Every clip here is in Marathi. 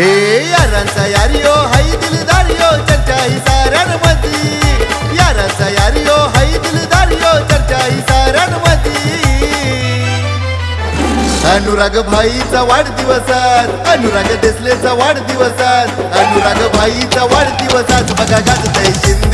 हे यारांचा यारियो हाई दिलदारियो चर्चा ही साऱ्यांमधी. यारांचा यारियो हाई दिलदारियो चर्चा ही साऱ्यांमधी. अनुराग भाईचा वाढदिवसात अनुराग देसलेचा वाढदिवसात अनुराग भाईचा वाढदिवसात बघा गाजतय शिंदे.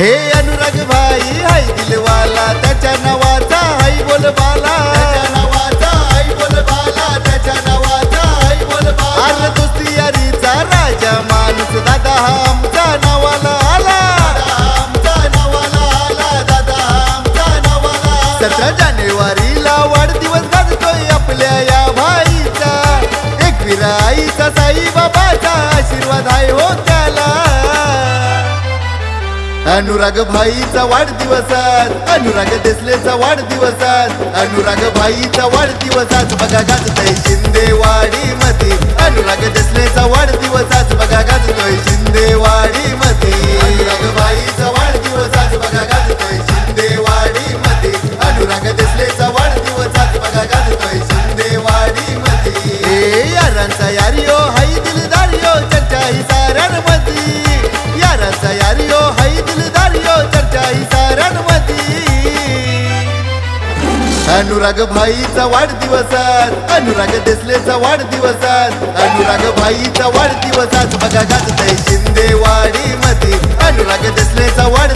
हे अनुराग भाई हाय दिलवाला त्याच्या नावाचा हाय बोलबाला. त्याच्या नावाचा हाय बोलबाला त्याच्या नावाचा दोस्ती यारीचा राजा माणूस दादा हा आमचा नावाला आला. आमचा नावाला आला दादा आमचा नावाला सतरा जानेवारीला वाढदिवस गाजतोय आपल्या या भाईचा. आशीर्वाद आहे हो त्याला. अनुराग भाईचा वाढदिवसात अनुराग देसलेचा वाढदिवसात अनुराग भाईचा वाढदिवसात. बघा गाजतय शिंदेवाडी अनुराग भाईचा वाढदिवस अनुराग देसलेचा वाढदिवसात आज अनुराग भाईचा वाढदिवस आज बघा गाजतय शिंदेवाडी मती अनुराग देसलेचा वाढ